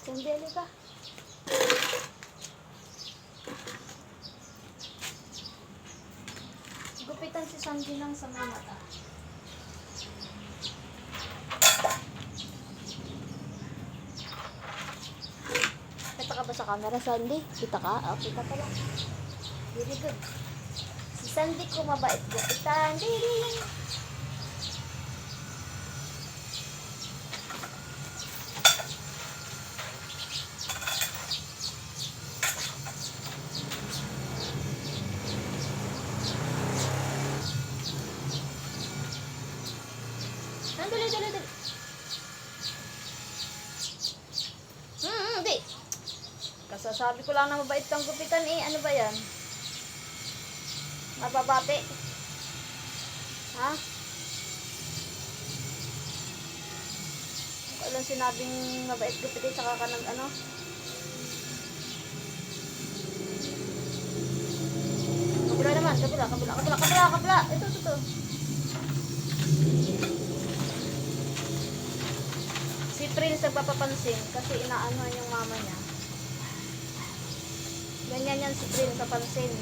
Sandali ka. Gupitan si Sandy ng sa mga mata. Kita ka ba sa camera, Sandy? Kita ka? Oh, kita pala. Very good. Si Sandy ko mabait gupitan. Dili. Hmm, hmm, di. Kasasabi ko lang na mabait kang gupitan eh. Ano ba yan? Mababate. Ha? Walang sinabing mabait gupitin saka ka nag ano? Kabila naman, kabila, kabila, kabila, kabila, kabila. Ito, ito, ito. Si Prince nagpapapansin kasi inaano yung mama niya. Ganyan yan si Prince papansin.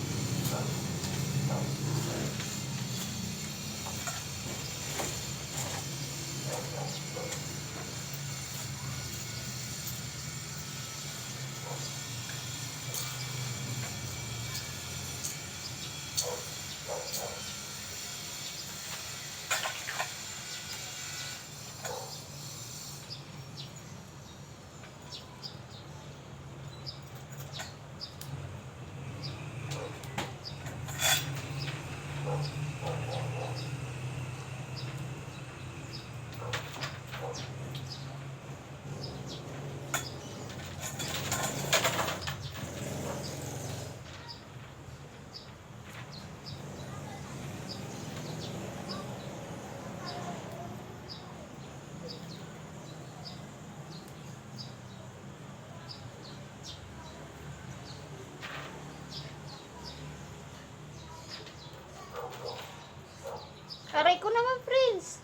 Aray ko naman, Prince.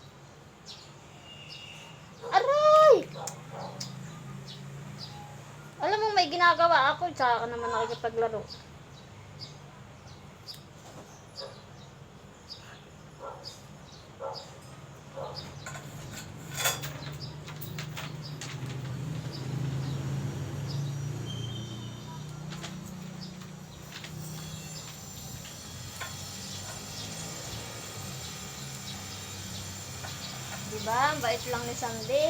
Aray! Alam mo, may ginagawa ako, tsaka ka naman nakikipaglaro. Diba? Ang bait lang ni Sandy.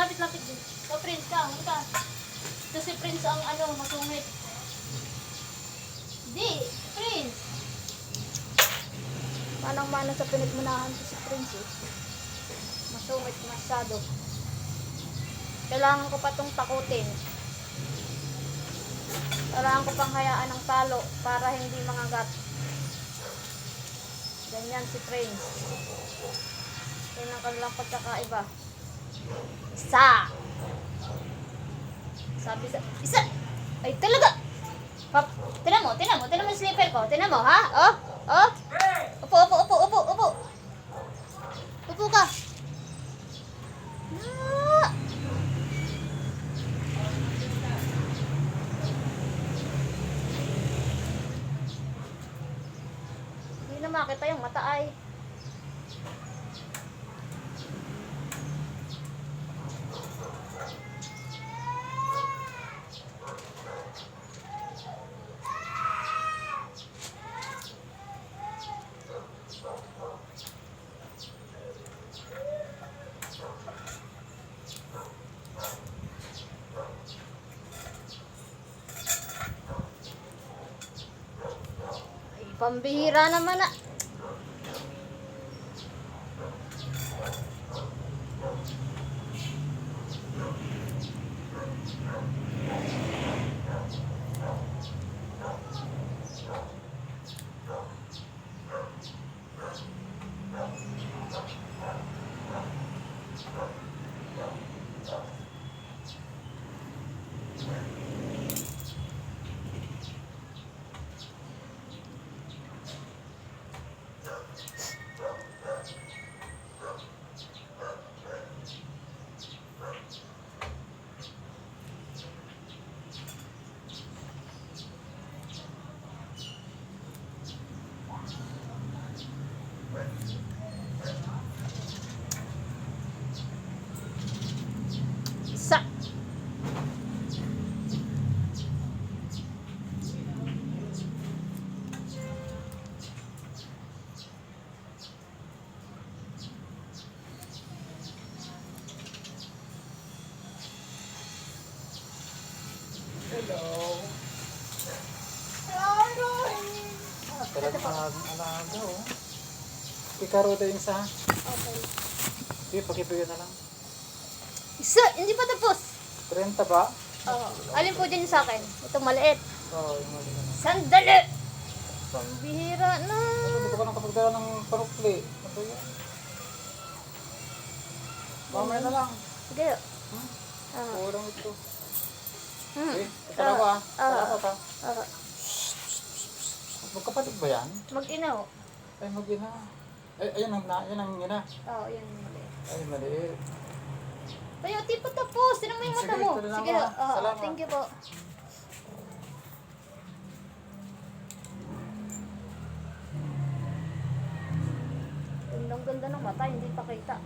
Ay, Ay, lapit, lapit, lapit din. So, Prince ka, ano ka? Ito si Prince ang ano, masungit. Di, Prince. Manang-mana sa pinagmunahan ko si Prince eh. Masungit masyado. Kailangan ko pa tong takutin. Kailangan ko pang hayaan ng talo para hindi mangagat. Ganyan si Prince. Yan ang kanilang pagkakaiba. Isa! Sabi sa... Isa! Ay, talaga! Pap, tinan mo, tinan mo, tinan mo slipper ko. Tinan mo, ha? Oh, oh. Upo, upo, upo, upo, upo. Upo ka. Ah! Hindi na makita yung mata ay. Ay, pambihira naman ah. Kikaro tayo yung isa. Okay. Sige, pakibigyan na lang. Isa, hindi pa tapos. 30 ba? Oo. Alin po dyan sa akin? Itong maliit. Oo, yung mga ganun. Sandali! Pambihira na. Ano, Dito ka nang kapagdala ng panukli. Ano yan? Mamaya na lang. Sige. Hmm? Ah. Kulang ito. Hmm. Eh, dalawa. Ah. Dalawa ka. Ah. Magkapatid ba yan? Mag-inaw. Ay, mag-ina. Ay, ayun ang, na, yan ang ina. Oo, yan yung maliit. Ay, maliit. Tayo, di pa tapos. Tinan mo yung mata Sige, mo. Sige, ah. oo, Salamat. thank you po. Gandang ganda ng mata, hindi pa kita.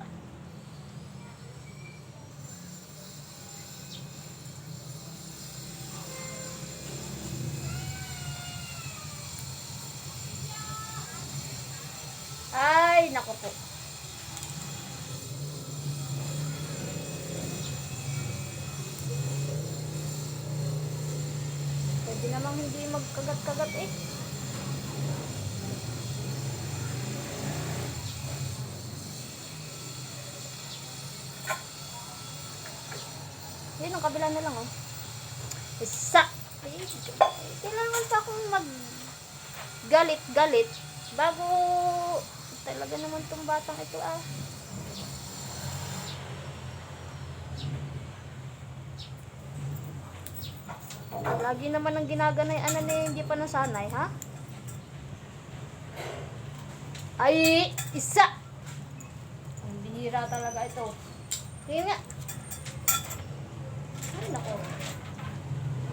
Ay, nako po. Pwede namang hindi magkagat-kagat eh. Yun, ang kabila na lang oh. Isa! Kailangan pa akong mag galit-galit bago talaga naman tong batang ito ah. Lagi naman ang ginaganay ano na hindi pa nasanay, ha? Ay, isa! Ang bihira talaga ito. Tingnan nga. Ay, nako.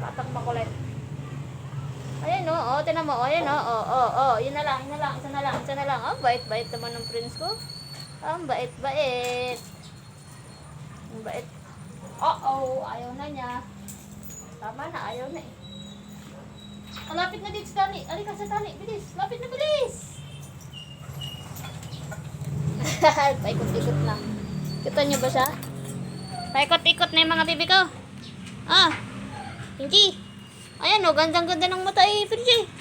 Batang makulit. Ayan o, oh, tinan mo, oh, ayan o, oh, oh, oh, yun na lang, yun na lang, isa na lang, isa na lang. Ah, bait-bait naman ng prince ko. Ang bait-bait. Ang bait. Uh-oh, ayaw na niya. Tama na, ayaw na eh. Ah, lapit na dito sa tali. Alika sa tali, bilis. Lapit na, bilis. Paikot-ikot lang. Kita niyo ba siya? Paikot-ikot na yung mga bibi ko. Ah, hindi. Ayan o, gandang-ganda ng mata eh, Prince.